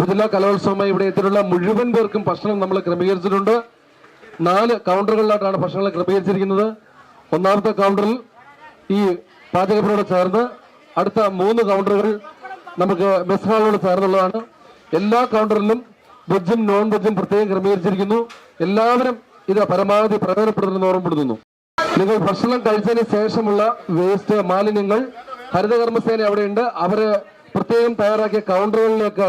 ഉപജില്ലാ കലോത്സവമായി ഇവിടെ എത്തിയിട്ടുള്ള മുഴുവൻ പേർക്കും ഭക്ഷണം നമ്മൾ ക്രമീകരിച്ചിട്ടുണ്ട്. നാല് കൗണ്ടറുകളിലായിട്ടാണ് ഭക്ഷണങ്ങൾ ക്രമീകരിച്ചിരിക്കുന്നത്. ഒന്നാമത്തെ കൗണ്ടറിൽ ഈ പാചകപ്പുരയോട് ചേർന്ന് അടുത്ത മൂന്ന് കൗണ്ടറുകൾ നമുക്ക് മെസ് ഹാളിനോട് ചേർന്നുള്ളതാണ്. എല്ലാ കൗണ്ടറിലും വെജും നോൺ വെജും പ്രത്യേകം ക്രമീകരിച്ചിരിക്കുന്നു. എല്ലാവരും ഇത് പരമാവധി പ്രയോജനപ്പെടുത്തണമെന്ന് ഓർമ്മപ്പെടുത്തുന്നു. നിങ്ങൾ ഭക്ഷണം കഴിച്ചതിന് ശേഷമുള്ള വേസ്റ്റ് മാലിന്യങ്ങൾ ഹരിതകർമ്മസേന അവിടെയുണ്ട്. അവർ പ്രത്യേകം തയ്യാറാക്കിയ കൗണ്ടറുകളിലേക്ക്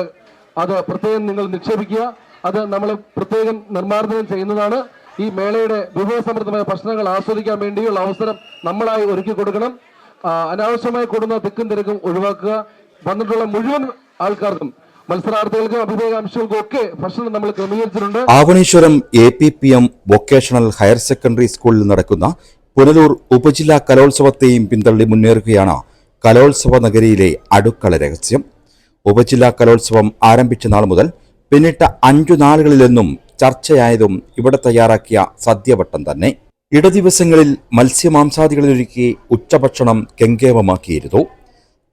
അത് പ്രത്യേകം നിങ്ങൾ നിക്ഷേപിക്കുക. അത് നമ്മൾ പ്രത്യേകം നിർമ്മാർജനം ചെയ്യുന്നതാണ്. ഈ മേളയുടെ വിഭവസമൃദ്ധമായ ഭക്ഷണങ്ങൾ ആസ്വദിക്കാൻ വേണ്ടിയുള്ള അവസരം നമ്മളായി ഒരുക്കി കൊടുക്കണം. അനാവശ്യമായി കൂടുന്ന തിക്കും തിരക്കും ഒഴിവാക്കുക. വന്നിട്ടുള്ള മുഴുവൻ ആൾക്കാർക്കും മത്സരാർത്ഥികൾക്കും അഭിമുഖാംശങ്ങൾക്കും ഒക്കെ ഭക്ഷണം നമ്മൾ ക്രമീകരിച്ചിട്ടുണ്ട്. Avaneeswaram A P P M vocational higher secondary സ്കൂളിൽ നടക്കുന്ന പുനലൂർ ഉപജില്ലാ കലോത്സവത്തെയും പിന്തള്ളി മുന്നേറുകയാണ് കലോത്സവ നഗരിയിലെ അടുക്കള രഹസ്യം. ഉപജില്ലാ കലോത്സവം ആരംഭിച്ച നാൾ മുതൽ പിന്നിട്ട അഞ്ചു നാളുകളിലെന്നും ചർച്ചയായതും ഇവിടെ തയ്യാറാക്കിയ സദ്യവട്ടം തന്നെ. ഇടദിവസങ്ങളിൽ മത്സ്യമാംസാദികളിലൊരുക്കി ഉച്ചഭക്ഷണം കെങ്കേമമാക്കിയിരുന്നു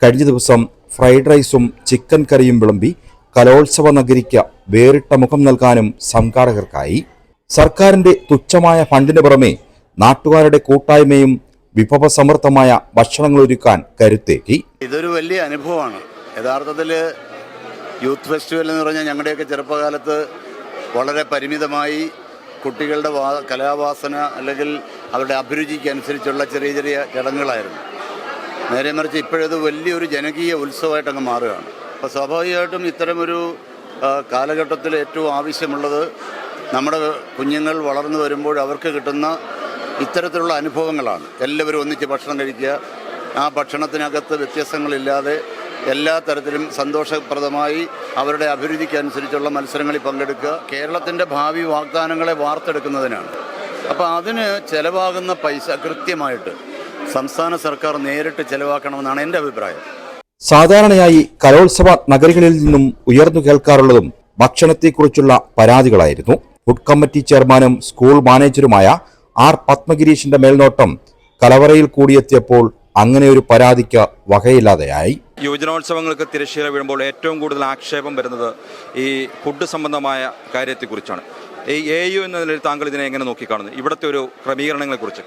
കഴിഞ്ഞ ദിവസം ഫ്രൈഡ് റൈസും ചിക്കൻ കറിയും വിളമ്പി കലോത്സവ നഗരിക്ക് വേറിട്ട മുഖം നൽകാനും സംഘാടകർക്കായി. സർക്കാരിന്റെ തുച്ഛമായ ഫണ്ടിന് പുറമെ നാട്ടുകാരുടെ കൂട്ടായ്മയും വിഭവസമൃദ്ധമായ ഭക്ഷണങ്ങൾ ഒരുക്കാൻ കരുത്തേക്കി ഇതൊരു വലിയ അനുഭവമാണ്. യഥാർത്ഥത്തിൽ യൂത്ത് ഫെസ്റ്റിവൽ എന്ന് പറഞ്ഞാൽ ഞങ്ങളുടെയൊക്കെ ചെറുപ്പകാലത്ത് വളരെ പരിമിതമായി കുട്ടികളുടെ വാ കലാവാസന അല്ലെങ്കിൽ അവരുടെ അഭിരുചിക്ക് അനുസരിച്ചുള്ള ചെറിയ ചെറിയ ചടങ്ങുകളായിരുന്നു. നേരെ മറിച്ച് ഇപ്പോഴത് വലിയൊരു ജനകീയ ഉത്സവമായിട്ട് അങ്ങ് മാറുകയാണ്. അപ്പോൾ സ്വാഭാവികമായിട്ടും ഇത്തരമൊരു കാലഘട്ടത്തിൽ ഏറ്റവും ആവശ്യമുള്ളത് നമ്മുടെ കുഞ്ഞുങ്ങൾ വളർന്നു വരുമ്പോൾ അവർക്ക് കിട്ടുന്ന ഇത്തരത്തിലുള്ള അനുഭവങ്ങളാണ്. എല്ലാവരും ഒന്നിച്ച് ഭക്ഷണം കഴിക്കുക. ആ ഭക്ഷണത്തിനകത്ത് വ്യത്യാസങ്ങളില്ലാതെ എല്ലാ തരത്തിലും സന്തോഷപ്രദമായി അവരുടെ അഭിരുചിക്ക് അനുസരിച്ചുള്ള മത്സരങ്ങളിൽ പങ്കെടുക്കുക. കേരളത്തിന്റെ ഭാവി വാഗ്ദാനങ്ങളെ വാർത്തെടുക്കുന്നതിനാണ്. അപ്പോൾ അതിന് ചിലവാകുന്ന പൈസ കൃത്യമായിട്ട് സംസ്ഥാന സർക്കാർ നേരിട്ട് ചിലവാക്കണമെന്നാണ് എന്റെ അഭിപ്രായം. സാധാരണയായി കലോത്സവ നഗരികളിൽ നിന്നും ഉയർന്നു കേൾക്കാറുള്ളതും ഭക്ഷണത്തെക്കുറിച്ചുള്ള പരാതികളായിരുന്നു. ഫുഡ് കമ്മിറ്റി ചെയർമാനും സ്കൂൾ മാനേജറുമായ ആർ പത്മഗിരീഷിന്റെ മേൽനോട്ടം കലവറയിൽ കൂടിയെത്തിയപ്പോൾ അങ്ങനെ ഒരു പരാതിക്ക് വകയില്ലാതെയായി. യുവജനോത്സവങ്ങൾക്ക് തിരശ്ശീല വീഴുമ്പോൾ ഏറ്റവും കൂടുതൽ ആക്ഷേപം വരുന്നത് ഈ ഫുഡ് സംബന്ധമായ കാര്യത്തെക്കുറിച്ചാണ്. ഈ എ യു എന്ന നിലയിൽ താങ്കൾ ഇതിനെ എങ്ങനെ നോക്കിക്കാണുന്നു? ഇവിടുത്തെ ഒരു ക്രമീകരണങ്ങളെക്കുറിച്ച്.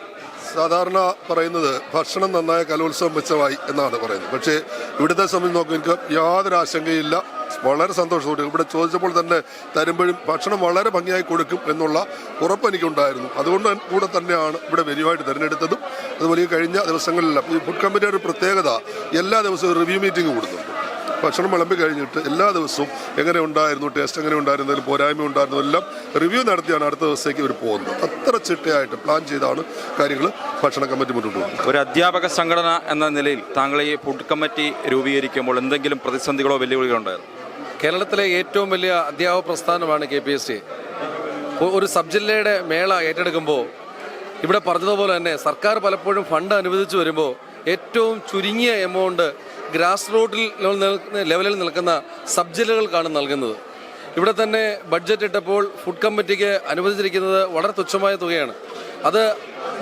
സാധാരണ പറയുന്നത് ഭക്ഷണം നന്നായ കലോത്സവം മെച്ചമായി എന്നാണ് പറയുന്നത്. പക്ഷേ ഇവിടുത്തെ സംബന്ധിച്ച് നോക്കുമ്പോൾ എനിക്ക് യാതൊരു ആശങ്കയില്ല വളരെ സന്തോഷത്തോടെ ഇവിടെ ചോദിച്ചപ്പോൾ തന്നെ തരുമ്പോഴും ഭക്ഷണം വളരെ ഭംഗിയായി കൊടുക്കും എന്നുള്ള ഉറപ്പ് എനിക്കുണ്ടായിരുന്നു. അതുകൊണ്ട് കൂടെ തന്നെയാണ് ഇവിടെ വെരിവായിട്ട് തിരഞ്ഞെടുത്തതും. അതുപോലെ ഈ കഴിഞ്ഞ ദിവസങ്ങളിലെല്ലാം ഈ ഫുഡ് കമ്മിറ്റിയുടെ ഒരു പ്രത്യേകത എല്ലാ ദിവസവും റിവ്യൂ മീറ്റിംഗ് കൂടുന്നുണ്ട്. ഭക്ഷണം വിളമ്പി കഴിഞ്ഞിട്ട് എല്ലാ ദിവസവും എങ്ങനെ ഉണ്ടായിരുന്നു ടേസ്റ്റ് എങ്ങനെ ഉണ്ടായിരുന്നു പോരായ്മ ഉണ്ടായിരുന്നു എല്ലാം റിവ്യൂ നടത്തിയാണ് അടുത്ത ദിവസത്തേക്ക് ഇവർ പോകുന്നത്. അത്ര ചിട്ടയായിട്ട് പ്ലാൻ ചെയ്താണ് കാര്യങ്ങൾ ഭക്ഷണ കമ്മിറ്റി മുന്നോട്ട് പോകുന്നത്. ഒരു അധ്യാപക സംഘടന എന്ന നിലയിൽ താങ്കൾ ഈ ഫുഡ് കമ്മിറ്റി രൂപീകരിക്കുമ്പോൾ എന്തെങ്കിലും പ്രതിസന്ധികളോ വെല്ലുവിളികളോ ഉണ്ടായിരുന്നു? കേരളത്തിലെ ഏറ്റവും വലിയ അധ്യാപക പ്രസ്ഥാനമാണ് കെ പി എസ് സി. ഒരു സബ് ജില്ലയുടെ മേള ഏറ്റെടുക്കുമ്പോൾ ഇവിടെ പറഞ്ഞതുപോലെ തന്നെ സർക്കാർ പലപ്പോഴും ഫണ്ട് അനുവദിച്ചു വരുമ്പോൾ ഏറ്റവും ചുരുങ്ങിയ എമൗണ്ട് ഗ്രാസ് റൂട്ടിൽ ലെവലിൽ നിൽക്കുന്ന സബ് ജില്ലകൾക്കാണ് നൽകുന്നത്. ഇവിടെ തന്നെ ബഡ്ജറ്റ് ഇട്ടപ്പോൾ ഫുഡ് കമ്മിറ്റിക്ക് അനുവദിച്ചിരിക്കുന്നത് വളരെ തുച്ഛമായ തുകയാണ്. അത്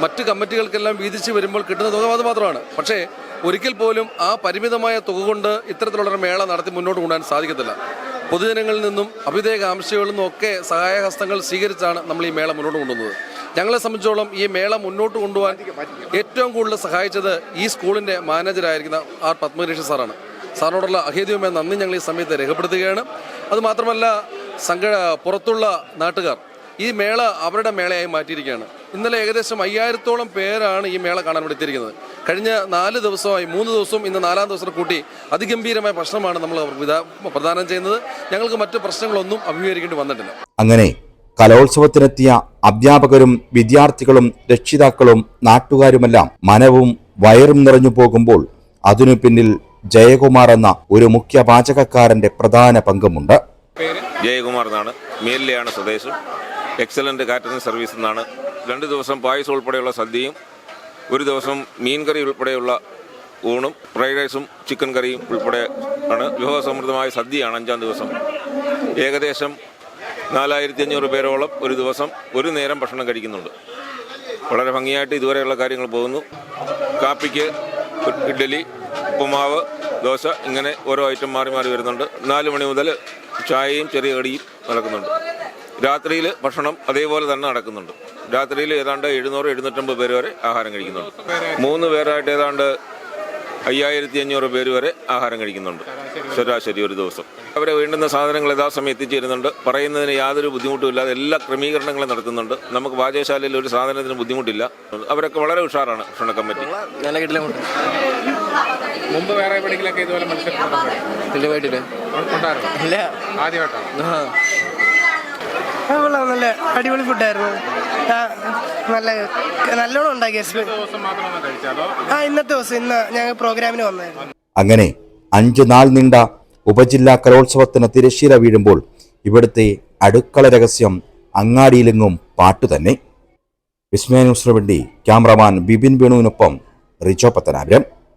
മറ്റ് കമ്മിറ്റികൾക്കെല്ലാം വീതിച്ച് വരുമ്പോൾ കിട്ടുന്ന തുക അത് മാത്രമാണ്. പക്ഷേ ഒരിക്കൽ പോലും ആ പരിമിതമായ തുക കൊണ്ട് ഇത്തരത്തിലുള്ളൊരു മേള നടത്തി മുന്നോട്ട് കൊണ്ടുപോകാൻ സാധിക്കത്തില്ല. പൊതുജനങ്ങളിൽ നിന്നും അഭിതേകാംക്ഷകളിൽ നിന്നും ഒക്കെ സഹായഹസ്തങ്ങൾ സ്വീകരിച്ചാണ് നമ്മൾ ഈ മേള മുന്നോട്ട് കൊണ്ടുവന്നത്. ഞങ്ങളെ സംബന്ധിച്ചോളം ഈ മേള മുന്നോട്ട് കൊണ്ടുപോകാൻ ഏറ്റവും കൂടുതൽ സഹായിച്ചത് ഈ സ്കൂളിന്റെ മാനേജരായിരിക്കുന്ന ആർ പത്മകൃഷ്ണ സാറാണ്. സാറിനോടുള്ള അഹേദ്യമായ നന്ദി ഞങ്ങൾ ഈ സമയത്ത് രേഖപ്പെടുത്തുകയാണ്. അതുമാത്രമല്ല സംഘ പുറത്തുള്ള നാട്ടുകാർ ഈ മേള അവരുടെ മേളയായി മാറ്റിയിരിക്കുകയാണ്. ഇന്നലെ ഏകദേശം അയ്യായിരത്തോളം പേരാണ് ഈ മേള കാണാൻ വേണ്ടി എത്തിയിരിക്കുന്നത്. കഴിഞ്ഞ നാല് ദിവസമായി മൂന്ന് ദിവസവും ഇന്ന് നാലാം ദിവസം കൂട്ടി അതിഗംഭീരമായ പ്രശ്നമാണ് നമ്മൾ അവർക്ക് പ്രദാനം ചെയ്യുന്നത്. ഞങ്ങൾക്ക് മറ്റു പ്രശ്നങ്ങളൊന്നും അഭിമുഖീകരിക്കേണ്ടി വന്നിട്ടില്ല. അങ്ങനെ കലോത്സവത്തിനെത്തിയ അധ്യാപകരും വിദ്യാർത്ഥികളും രക്ഷിതാക്കളും നാട്ടുകാരുമെല്ലാം മനവും വയറും നിറഞ്ഞു പോകുമ്പോൾ അതിനു പിന്നിൽ ജയകുമാർ എന്ന ഒരു മുഖ്യ പാചകക്കാരന്റെ പ്രധാന പങ്കുമുണ്ട്. ജയകുമാർ എന്നാണ്. മേലിലെയാണ് സ്വദേശം. എക്സലന്റ് കാറ്ററിംഗ് സർവീസ് എന്നാണ്. രണ്ട് ദിവസം പായസം ഉൾപ്പെടെയുള്ള സദ്യയും ഒരു ദിവസം മീൻ കറി ഉൾപ്പെടെയുള്ള ഊണും ഫ്രൈഡ് റൈസും ചിക്കൻ കറിയും ഉൾപ്പെടെ ആണ്. വിഭവസമൃദ്ധമായ സദ്യയാണ് അഞ്ചാം ദിവസം. ഏകദേശം നാലായിരത്തി അഞ്ഞൂറ് പേരോളം ഒരു ദിവസം ഒരു നേരം ഭക്ഷണം കഴിക്കുന്നുണ്ട്. വളരെ ഭംഗിയായിട്ട് ഇതുവരെയുള്ള കാര്യങ്ങൾ പോകുന്നു. കാപ്പിക്ക് ഇഡ്ഡലി ഉപ്പുമാവ് ദോശ ഇങ്ങനെ ഓരോ ഐറ്റം മാറി മാറി വരുന്നുണ്ട്. നാല് മണി മുതൽ ചായയും ചെറിയ കടിയും നടക്കുന്നുണ്ട്. രാത്രിയിൽ ഭക്ഷണം അതേപോലെ തന്നെ നടക്കുന്നുണ്ട്. രാത്രിയിൽ ഏതാണ്ട് എഴുന്നൂറ് എഴുന്നൂറ്റമ്പത് പേര് വരെ ആഹാരം കഴിക്കുന്നുണ്ട്. മൂന്ന് പേരായിട്ട് ഏതാണ്ട് അയ്യായിരത്തി അഞ്ഞൂറ് പേര് വരെ ആഹാരം കഴിക്കുന്നുണ്ട്. ശരാശരി ഒരു ദിവസം. അവരെ വേണ്ടുന്ന സാധനങ്ങൾ യഥാസമയം എത്തിച്ചേരുന്നുണ്ട്. പറയുന്നതിന് യാതൊരു ബുദ്ധിമുട്ടുമില്ലാതെ എല്ലാ ക്രമീകരണങ്ങളും നടത്തുന്നുണ്ട്. നമുക്ക് പാചകശാലയിൽ ഒരു സാധനത്തിന് ബുദ്ധിമുട്ടില്ല. അവരൊക്കെ വളരെ ഉഷാറാണ് ഭക്ഷണ കമ്മിറ്റി. മുമ്പ് വേറെ എവിടെയെങ്കിലൊക്കെ ഇതുപോലെ മത്സരം ഇല്ല. ഇല്ല ആദ്യമായിട്ടാണ്? കൊള്ളാം നല്ല അടിപൊളി ഫുഡായിരുന്നു നല്ല നല്ലോണം ഉണ്ടാക്കിയ ആ ഇന്നത്തെ ദിവസം ഇന്ന് ഞങ്ങൾ പ്രോഗ്രാമിന് വന്നായിരുന്നു. അങ്ങനെ അഞ്ചു നാൾ നീണ്ട ഉപജില്ലാ കലോത്സവത്തിന് തിരശ്ശീല വീഴുമ്പോൾ ഇവിടുത്തെ അടുക്കള രഹസ്യം അങ്ങാടിയിലെങ്ങും പാട്ടു തന്നെ. വിസ്മയ ന്യൂസിനു വേണ്ടി ക്യാമറമാൻ ബിപിൻ വേണുവിനൊപ്പം റിച്ചോ പത്തനാപുരം.